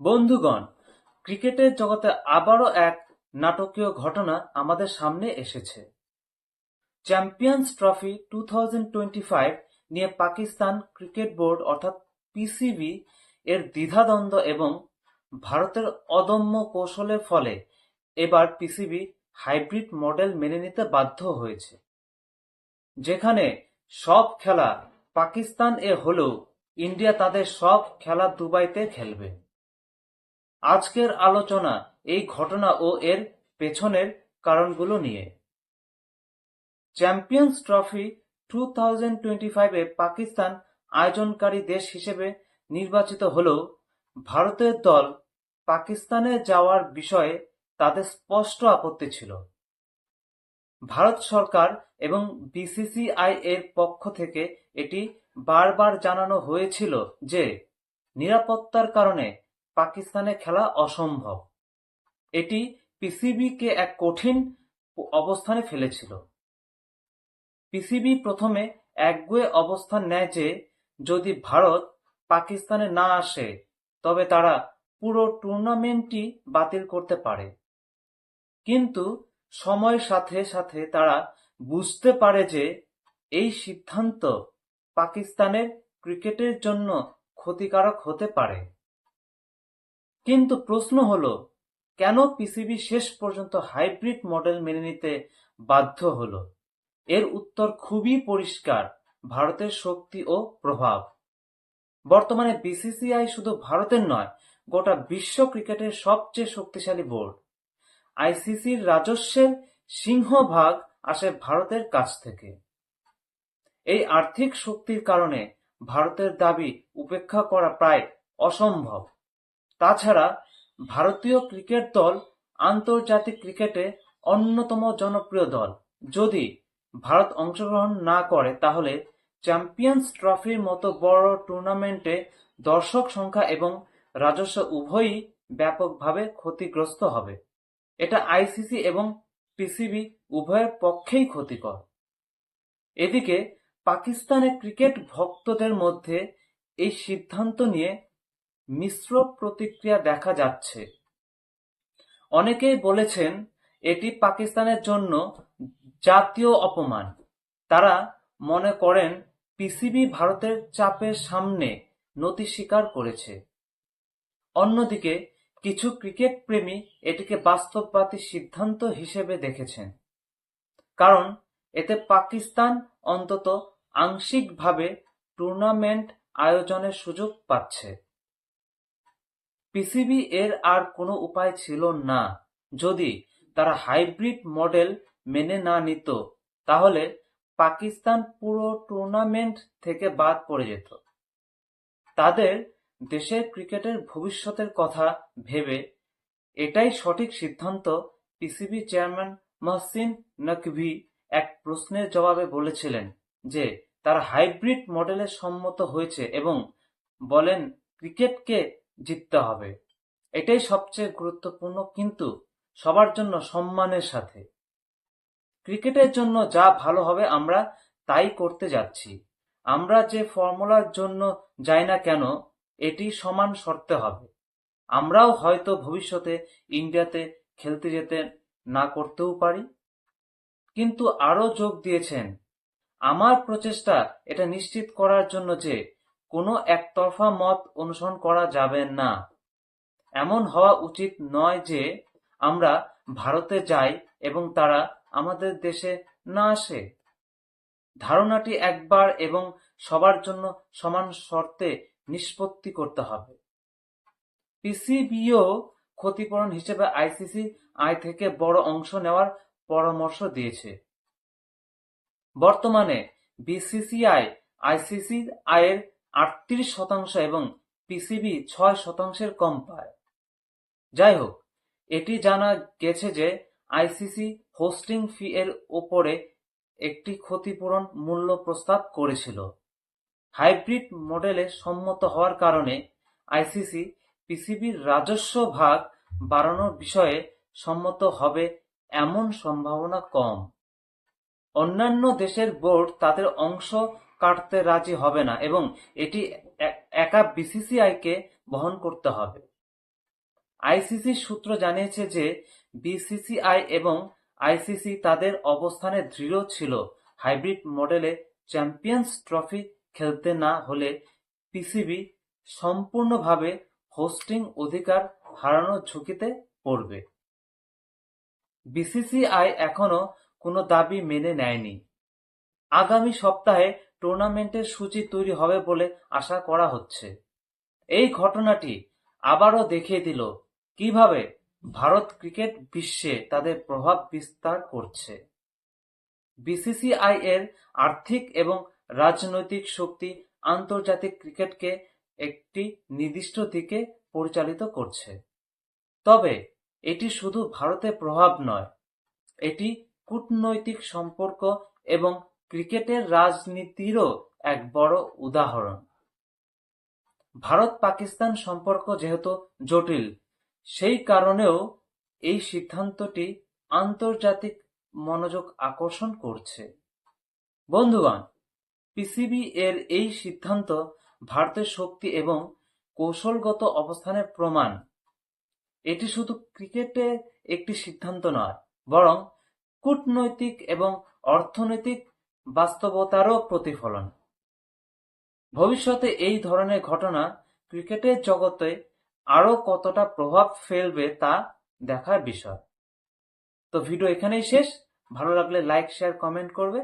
বন্ধুগণ, ক্রিকেটের জগতে আবারও এক নাটকীয় ঘটনা আমাদের সামনে এসেছে। Champions trophy two thousand twenty five নিয়ে পাকিস্তান ক্রিকেট বোর্ড অর্থাৎ পিসিবি এর দ্বিধাদ্বন্দ্ব এবং ভারতের অদম্য কৌশলের ফলে এবার পিসিবি হাইব্রিড মডেল মেনে নিতে বাধ্য হয়েছে। যেখানে সব খেলা পাকিস্তান এ হলেও ইন্ডিয়া তাদের সব খেলা দুবাইতে খেলবে। আজকের আলোচনা এই ঘটনা ও এর পেছনের কারণগুলো নিয়ে। Champions trophy two thousand twenty five এ পাকিস্তান আয়োজনকারী দেশ হিসেবে নির্বাচিত হলেও ভারতের দল পাকিস্তানে যাওয়ার বিষয়ে তাদের স্পষ্ট আপত্তি ছিল। ভারত সরকার এবং বিসিসিআই এর পক্ষ থেকে এটি বারবার জানানো হয়েছিল যে নিরাপত্তার কারণে পাকিস্তানে খেলা অসম্ভব। এটি পিসিবি কে এক কঠিন অবস্থানে ফেলেছিল। পিসিবি প্রথমে একগুয়ে অবস্থান নেয় যে, যদি ভারত পাকিস্তানে না আসে, তবে তারা পুরো টুর্নামেন্টটি বাতিল করতে পারে। কিন্তু সময়ের সাথে সাথে তারা বুঝতে পারে যে, এই সিদ্ধান্ত পাকিস্তানের ক্রিকেটের জন্য ক্ষতিকারক হতে পারে। কিন্তু প্রশ্ন হল, কেন পিসিবি শেষ পর্যন্ত হাইব্রিড মডেল মেনে নিতে বাধ্য হল? এর উত্তর খুবই পরিষ্কার, ভারতের শক্তি ও প্রভাব। বর্তমানে বিসিসিআই শুধু ভারতের নয়, গোটা বিশ্ব ক্রিকেটের সবচেয়ে শক্তিশালী বোর্ড। আইসিসির রাজস্বের সিংহভাগ আসে ভারতের কাছ থেকে। এই আর্থিক শক্তির কারণে ভারতের দাবি উপেক্ষা করা প্রায় অসম্ভব। তাছাড়া ভারতীয় ক্রিকেট দল আন্তর্জাতিক ক্রিকেটে অন্যতম জনপ্রিয় দল। যদি ভারত অংশগ্রহণ না করে, তাহলে চ্যাম্পিয়ন্স ট্রফির মতো বড় টুর্নামেন্টে দর্শক সংখ্যা এবং রাজস্ব উভয়ই ব্যাপকভাবে ক্ষতিগ্রস্ত হবে। এটা আইসিসি এবং পিসিবি উভয়ের পক্ষেই ক্ষতিকর। এদিকে পাকিস্তানে ক্রিকেট ভক্তদের মধ্যে এই সিদ্ধান্ত নিয়ে মিশ্র প্রতিক্রিয়া দেখা যাচ্ছে। অনেকেই বলেছেন, এটি পাকিস্তানের জন্য জাতীয় অপমান। তারা মনে করেন, পিসিবি ভারতের চাপের সামনে নতি স্বীকার করেছে। অন্যদিকে, কিছু ক্রিকেট প্রেমী এটিকে বাস্তববাদী সিদ্ধান্ত হিসেবে দেখেছেন। কারণ, এতে পাকিস্তান অন্তত আংশিকভাবে টুর্নামেন্ট আয়োজনের সুযোগ পাচ্ছে। পিসিবি এর আর কোনো উপায় ছিল না যদি তারা হাইব্রিড মডেল মেনে না নিত, তাহলে পাকিস্তান পুরো টুর্নামেন্ট থেকে বাদ পড়ে যেত। তাদের দেশের ক্রিকেটের ভবিষ্যতের কথা ভেবে এটাই সঠিক সিদ্ধান্ত পিসিবি চেয়ারম্যান মহসিন নকভি এক প্রশ্নের জবাবে বলেছিলেন যে, তারা হাইব্রিড মডেলে সম্মত হয়েছে এবং বলেন ক্রিকেটকে জিততে হবে। এটাই সবচেয়ে গুরুত্বপূর্ণ কিন্তু সবার জন্য সম্মানের সাথে। ক্রিকেটের জন্য যা ভালো হবে আমরা তাই করতে যাচ্ছি। আমরা যে ফর্মুলার জন্য যাই না কেন এটি সমান শর্তে হবে। আমরাও হয়তো ভবিষ্যতে ইন্ডিয়াতে খেলতে যেতে না করতেও পারি। কিন্তু আরও যোগ দিয়েছেন, আমার প্রচেষ্টা এটা নিশ্চিত করার জন্য যে কোনো একতরফা মত অনুসরণ করা যাবে না। এমন হওয়া উচিত নয় যে আমরা ভারতে যাই এবং তারা আমাদের দেশে না আসে। ধারণাটি একবার এবং সবার জন্য সমান শর্তে নিষ্পত্তি করতে হবে। পিসিবিও ক্ষতিপূরণ হিসেবে আইসিসি আয় থেকে বড় অংশ নেওয়ার পরামর্শ দিয়েছে। বর্তমানে বিসিসিআই আইসিসির আয়ের আটত্রিশ শতাংশ এবং পিসিবি ছয় শতাংশের কম পায়। যাই হোক, এটি জানা গেছে যে আইসিসি হোস্টিং ফি এর ওপরে একটি ক্ষতিপূরণ মূল্য প্রস্তাব করেছিল। হাইব্রিড মডেলে সম্মত হওয়ার কারণে আইসিসি পিসিবির রাজস্ব ভাগ বাড়ানোর বিষয়ে সম্মত হবে এমন সম্ভাবনা কম। অন্যান্য দেশের বোর্ড তাদের অংশ কাটতে রাজি হবে না এবং এটি একা বিসিসিআইকে বহন করতে হবে। আইসিসি সূত্র জানিয়েছে যে বিসিসিআই এবং আইসিসি তাদের অবস্থানে দৃঢ় ছিল হাইব্রিড মডেলে চ্যাম্পিয়ন্স ট্রফি খেলতে না হলে পিসিবি সম্পূর্ণভাবে হোস্টিং অধিকার হারানোর ঝুঁকিতে পড়বে। বিসিসিআই এখনও কোনো দাবি মেনে নেয়নি। আগামী সপ্তাহে টুর্নামেন্টের সূচি তৈরি হবে বলে আশা করা হচ্ছে। এই ঘটনাটি আবারও দেখিয়ে দিল কীভাবে ভারত ক্রিকেট বিশ্বে তাদের প্রভাব বিস্তার করছে। বিসিসিআই এর আর্থিক এবং রাজনৈতিক শক্তি আন্তর্জাতিক ক্রিকেটকে একটি নির্দিষ্ট দিকে পরিচালিত করছে। তবে এটি শুধু ভারতে প্রভাব নয়, এটি কূটনৈতিক সম্পর্ক এবং ক্রিকেটের রাজনীতিরও এক বড় উদাহরণ। ভারত-পাকিস্তান সম্পর্ক যেহেতু জটিল, সেই কারণেও এই সিদ্ধান্তটি আন্তর্জাতিক মনোযোগ আকর্ষণ করছে। বন্ধুগণ, পিসিবি এর এই সিদ্ধান্ত ভারতের শক্তি এবং কৌশলগত অবস্থানের প্রমাণ। এটি শুধু ক্রিকেটের একটি সিদ্ধান্ত নয়, বরং কূটনৈতিক এবং অর্থনৈতিক বাস্তবতারও প্রতিফলন। ভবিষ্যতে এই ধরনের ঘটনা ক্রিকেটের জগতে আরও কতটা প্রভাব ফেলবে তা দেখার বিষয়। তো ভিডিও এখানেই শেষ। ভালো লাগলে লাইক, শেয়ার, কমেন্ট করবে।